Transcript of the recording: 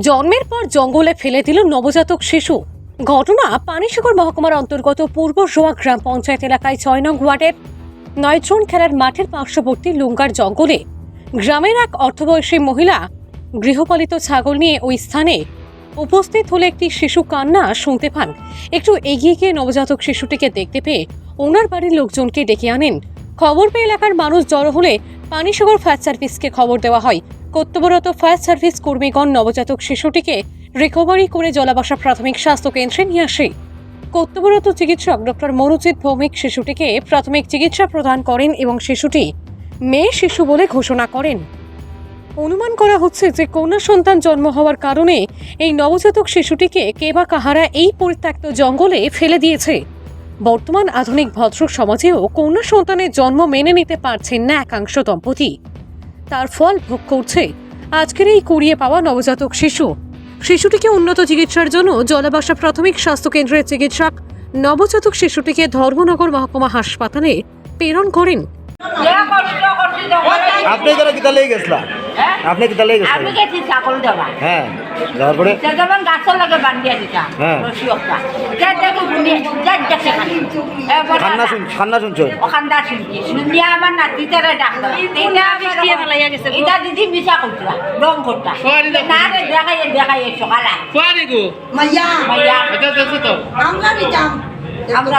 জন্মের পর জঙ্গলে ফেলে দিল নবজাতক শিশু। ঘটনা পানিসাগর মহকুমার অন্তর্গত পূর্ব জোয়া গ্রাম পঞ্চায়েত এলাকায় ছয় নং ওয়ার্ডের নয়ত্রন খেলার মাঠের পার্শ্ববর্তী লুঙ্গার জঙ্গলে গ্রামের এক অর্ধবয়সী মহিলা গৃহপালিত ছাগল নিয়ে ওই স্থানে উপস্থিত হলে একটি শিশু কান্না শুনতে পান। একটু এগিয়ে গিয়ে নবজাতক শিশুটিকে দেখতে পেয়ে ওনার বাড়ির লোকজনকে ডেকে আনেন। খবর পেয়ে এলাকার মানুষ জড়ো হলে পানিসাগর ফায়ার সার্ভিসকে খবর দেওয়া হয়। কর্তব্যরত ফায়ার সার্ভিস কর্মীগণ, নবজাতক শিশুটিকে রিকভারি করে জলাবাসা প্রাথমিক স্বাস্থ্য কেন্দ্রে নিয়ে আসে। কর্তব্যরত চিকিৎসক ডক্টর মনোজিৎ ভৌমিক শিশুটিকে প্রাথমিক চিকিৎসা প্রদান করেন এবং শিশুটি মেয়ে শিশু বলে ঘোষণা করেন। অনুমান করা হচ্ছে যে কন্যা সন্তান জন্ম হওয়ার কারণে এই নবজাতক শিশুটিকে কে বা কাহারা এই পরিত্যক্ত জঙ্গলে ফেলে দিয়েছে। বর্তমান আধুনিক ভদ্র সমাজেও কন্যা সন্তানের জন্ম মেনে নিতে পারছেন না একাংশ দম্পতি। তার ফল ভোগ করছে। আজকের এই কুড়িয়ে পাওয়া নবজাতক শিশু। শিশুটিকে উন্নত চিকিৎসার জন্য জলাবাসা প্রাথমিক স্বাস্থ্য কেন্দ্রের চিকিৎসক নবজাতক শিশুটিকে ধর্মনগর মহকুমা হাসপাতালে প্রেরণ করেন। আপনি এখানে কিতা লেগে গেছিলা? হ্যাঁ? আপনি কিতা লেগে আমি গেছি ছাগল দেওয়া। হ্যাঁ যাওয়ার পরে গাছের লাগে বান্ধিয়া দিতা হ্যাঁ। রশি একটা খান্না শুন খান্না শুনছো? ওখানটা শুনছি। শুনিয়া আমার নাতিটারে ডাকলো এইটা আমার এটা দিদি মিশা করছিলা রং করতা না রে দেখাই দেখাই সকালে Fuari মাইয়া। ভাইয়া Ito, ito, ito. আমরা নিতাম। আমরা